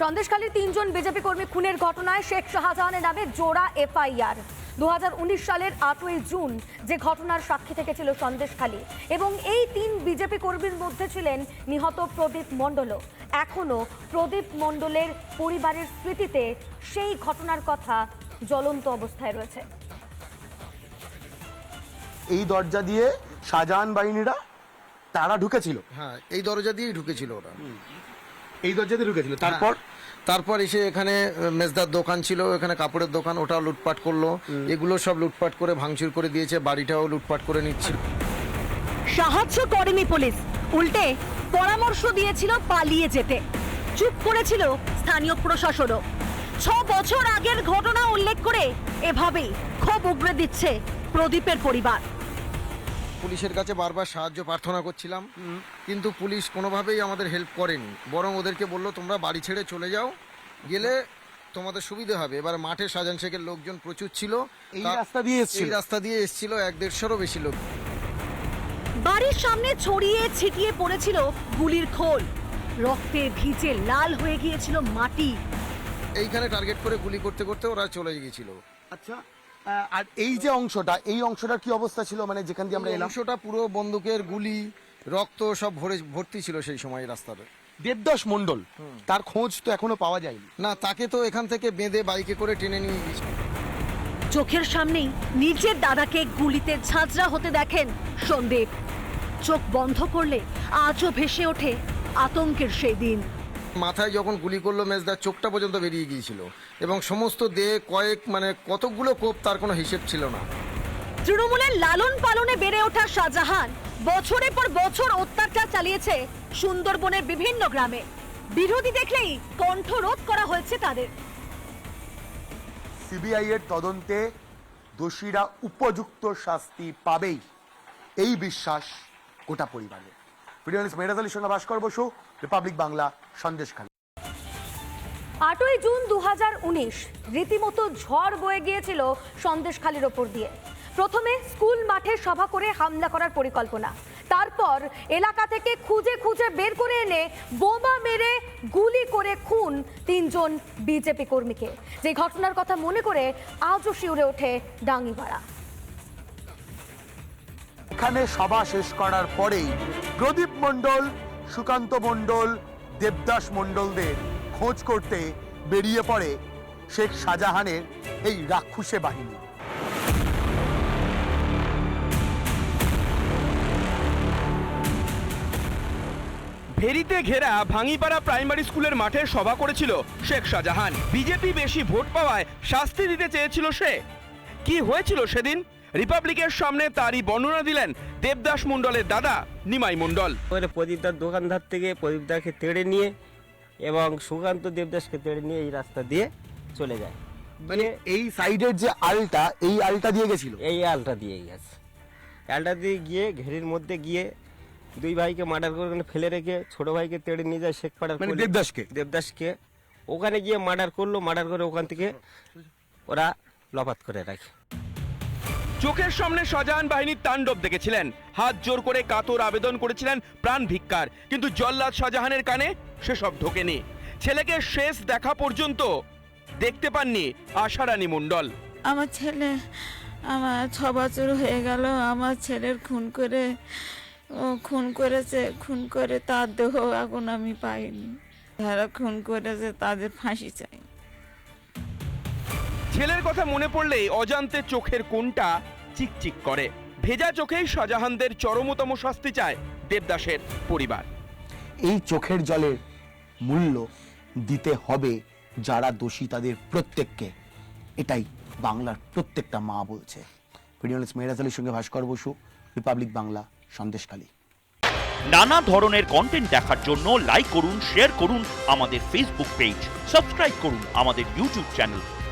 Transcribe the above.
সন্দেশখালীর তিনজন বিজেপি কর্মী খুনের ঘটনায় শেখ শাহজাহানের নামে জোড়া এফআইআর। দুহাজার উনিশ সালের আটই জুন যে ঘটনার সাক্ষী থেকেছিল সন্দেশখালী এবং এই তিন বিজেপি কর্মীর মধ্যে ছিলেন নিহত প্রদীপ মণ্ডলও। এখনও প্রদীপ মণ্ডলের পরিবারের স্মৃতিতে সেই ঘটনার কথা জ্বলন্ত অবস্থায় রয়েছে। এই দরজা দিয়ে শাহজাহান বাহিনীরা তারা ঢুকেছিল? হ্যাঁ এই দরজা দিয়েই ঢুকেছিল ওরা। এই দরজা দিয়ে ঢুকেছিল তারপর? তারপর এসে এখানে মেজদার দোকান ছিল এখানে কাপড়ের দোকান ওটাও লুটপাট করল। এগুলো সব লুটপাট করে ভাঙচুর করে দিয়েছে বাড়িটাও লুটপাট করে নিচ্ছিল সাহায্য করেনি পুলিশ। উল্টে পরামর্শ দিয়েছিল পালিয়ে যেতে। চুপ করেছিল স্থানীয় প্রশাসনও। ছ বছর আগের ঘটনা উল্লেখ করে এভাবেই ক্ষোভ উগড়ে দিচ্ছে প্রদীপের পরিবার। পুলিশের কাছে বারবার সাহায্য প্রার্থনা করছিলাম। কিন্তু পুলিশ কোনোভাবেই আমাদের হেল্প করেনি। বরং ওদেরকে বলল তোমরা বাড়ি ছেড়ে চলে যাও। গেলে তোমাদের সুবিধা হবে। এবার মাঠে সাজান শেখের লোকজন প্রচুর ছিল। এই রাস্তা দিয়ে এসেছিল? এই রাস্তা দিয়ে এসেছিল এক দেড়শোরও বেশি লোক। বাড়ির সামনে ছড়িয়ে ছিটিয়ে পড়েছিল গুলির খোল। রক্তে ভিজে লাল হয়ে গিয়েছিল মাটি। এইখানে টার্গেট করে গুলি করতে করতে ওরা চলে গিয়েছিল। আচ্ছা। আর এই যে অংশটা এই অংশটার কি অবস্থা ছিল? মানে যেখান দিয়ে আমরা এলাম। অংশটা পুরো বন্দুকের গুলি রক্ত সব ভরে ভর্তি ছিল সেই সময় রাস্তাতে দেবদাস মন্ডল তার খোঁজ তো এখনও পাওয়া যায়নি। না তাকে তো এখান থেকে বেঁধে বাইকে করে টেনে নিয়ে গেছে চোখের সামনেই নিজের দাদাকে গুলিতে ঝাঁঝরা হতে দেখেন সন্দীপ। চোখ বন্ধ করলে আজও ভেসে ওঠে আতঙ্কের সেই দিন। মাথায় যখন গুলি করল মেজদার চোখটা পর্যন্ত বেরিয়ে গিয়েছিল। এবং সমস্ত দেহ কয়েক মানে কতকগুলো কোপ তার কোনো হিসেব ছিল না। তৃণমূলের লালন পালনে বেড়ে ওঠা শাহজাহান বছরের পর বছর অত্যাচার চালিয়েছে সুন্দরবনের বিভিন্ন গ্রামে। বিরোধী দেখলেই কণ্ঠরোধ করা হয়েছে তাদের। সিবিআই এর তদন্তে দোষীরা উপযুক্ত শাস্তি পাবেই। এই বিশ্বাস গোটা পরিবারের। ভিডিও মেহরাজ সঙ্গে ভাস্কর বসু রিপাবলিক বাংলা, সন্দেশখালী। আটই জুন দু হাজার উনিশ, রীতিমতো ঝড় বয়ে গিয়েছিল সন্দেশখালির ওপর দিয়ে। প্রথমে স্কুল মাঠে সভা করে হামলা করার পরিকল্পনা। তারপর এলাকা থেকে খুঁজে খুঁজে বের করে এনে বোমা মেরে গুলি করে খুন তিনজন বিজেপি কর্মীকে। যে ঘটনার কথা মনে করে আজও শিউরে ওঠে ডাঙ্গিপাড়া। এখানে সভা শেষ করার পরেই প্রদীপ মণ্ডল, সুকান্ত মণ্ডল, দেবদাস মণ্ডলদের খোঁজ করতে বেরিয়ে পড়ে শেখ শাহজাহানের এই রাক্ষুসে বাহিনী। ফেরিতে ঘেরা ভাঙিপাড়া প্রাইমারি স্কুলের মাঠে সভা করেছিল শেখ শাহজাহান। বিজেপি বেশি ভোট পাওয়ায় শাস্তি দিতে চেয়েছিল সে। কি হয়েছিল সেদিন? রিপাবলিকের সামনে তারই বর্ণনা দিলেন দেবদাস মণ্ডলের দাদা নিমাই মণ্ডল। প্রদীপদার দোকানদার থেকে প্রদীপদাকে তেড়ে নিয়ে এবং সুকান্ত দেবদাসকে তেড়ে নিয়ে এই রাস্তা দিয়ে চলে যায়। মানে এই সাইডের যে আলটা এই আলটা দিয়ে গেছিল? এই আলটা দিয়ে গেছে। আলটা দিয়ে গিয়ে ঘেরির মধ্যে গিয়ে দুই ভাইকে মার্ডার করে ওখানে ফেলে রেখে ছোট ভাইকে তেড়ে নিয়ে যায় শেখপাড়ার মানে দেবদাসকে? দেবদাসকে। ওখানে গিয়ে মার্ডার করল মার্ডার করে ওখান থেকে ওরা লপাত করে রাখে। চোখের সামনে শাহজাহান বাহিনীর তাণ্ডব দেখেছিলেন। হাত জোর করে কাতর আবেদন করেছিলেন প্রাণ ভিক্ষার। কিন্তু জল্লাদ শাহজাহানের কানে সেসব ঢোকেনি। ছেলেকে শেষ দেখা পর্যন্ত দেখতে পাননি আশারানী মণ্ডল। আমার ছেলে আমার ছ বছর হয়ে গেল আমার ছেলের খুন করে ও খুন করেছে খুন করে তার দেহ এখন আমি পাইনি। যারা খুন করেছে তাদের ফাঁসি চাই। ছেলের কথা মনে পড়লেই অজান্তে চোখের কোনটা চিকচিক করে। ভেজা চোখেই শাহজাহানদের চরমতম শাস্তি চায় দেবদাসের পরিবার। এই চোখের জলের মূল্য দিতে হবে যারা দোষী তাদের প্রত্যেককে। এটাই বাংলার প্রত্যেকটা মা বলছে। ভিডিও মেহরাজ আলীর সঙ্গে ভাস্কর বসু রিপাবলিক বাংলা সন্দেশখালী। নানা ধরনের কন্টেন্ট দেখার জন্য লাইক করুন শেয়ার করুন আমাদের ফেসবুক পেজ সাবস্ক্রাইব করুন আমাদের ইউটিউব চ্যানেল